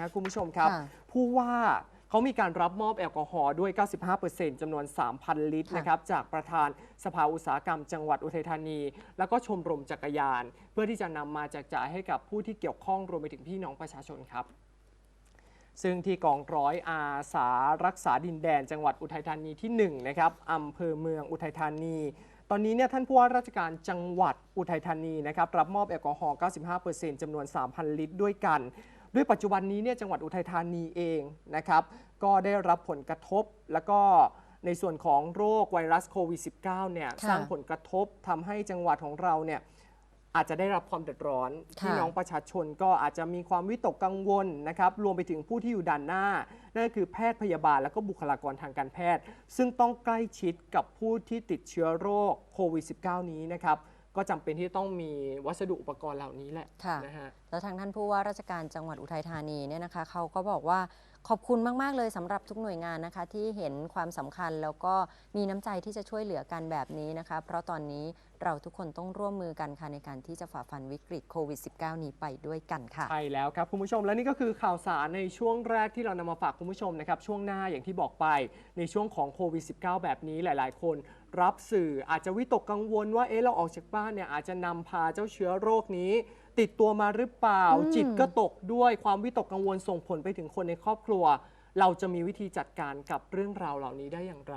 ครับคุณผู้ชมครับ ค่ะผู้ว่าเขามีการรับมอบแอลกอฮอล์ด้วย 95%จำนวน 3,000 ลิตรค่ะ นะครับ จากประธานสภาอุตสาหกรรมจังหวัดอุทัยธานี แล้วก็ชมรมจักรยาน เพื่อที่จะนำมาแจกจ่ายให้กับผู้ที่เกี่ยวข้องรวมไปถึงพี่น้องประชาชนครับ ซึ่งที่กองร้อยอาสารักษาดินแดนจังหวัดอุทัยธานีที่ 1 นะครับอำเภอเมืองอุทัยธานี ตอนนี้เนี่ยท่านผู้ว่าราชการจังหวัดอุทัยธานีนะครับรับมอบแอลกอฮอล์ 95%จำนวน 3,000 ลิตรด้วยกัน ด้วยปัจจุบันนี้เนี่ยจังหวัดอุทัยธานีเองนะครับก็ได้รับผลกระทบแล้วก็ในส่วนของโรคไวรัสโควิด -19 เนี่ยค่ะสร้างผลกระทบทำให้จังหวัดของเราเนี่ยอาจจะได้รับความเดือดร้อนค่ะพี่น้องประชาชนก็อาจจะมีความวิตกกังวลนะครับรวมไปถึงผู้ที่อยู่ด่านหน้า นั่นก็คือแพทย์พยาบาลและก็บุคลากรทางการแพทย์ ซึ่งต้องใกล้ชิดกับผู้ที่ติดเชื้อโรคโควิด -19 นี้นะครับ ก็จำเป็นที่ต้องมีวัสดุอุปกรณ์เหล่านี้แหละค่ะ นะฮะ แล้วทางท่านผู้ว่าราชการจังหวัดอุทัยธานีเนี่ยนะคะเขาก็บอกว่าขอบคุณมาก ๆ เลยสำหรับทุกหน่วยงานนะคะ ที่เห็นความสำคัญแล้วก็มีน้ำใจที่จะช่วยเหลือกันแบบนี้นะคะ เพราะตอนนี้เราทุกคนต้องร่วมมือกันค่ะในการที่จะฝ่าฟันวิกฤตโควิด -19 นี้ไปด้วยกันค่ะ ใช่แล้วครับคุณผู้ชมและนี่ก็คือข่าวสารในช่วงแรกที่เรานำมาฝากคุณผู้ชมนะครับ ช่วงหน้าอย่างที่บอกไปในช่วงของโควิด -19 แบบนี้หลาย ๆ คนรับสื่ออาจจะวิตกกังวลว่าเอ๊ะเราออกจากบ้านเนี่ยอาจจะนำพาเจ้าเชื้อโรคนี้ ติดตัวมาหรือเปล่า อืม จิตก็ตกด้วยความวิตกกังวลส่งผลไปถึงคนในครอบครัว เราจะมีวิธีจัดการกับเรื่องราวเหล่านี้ได้อย่างไร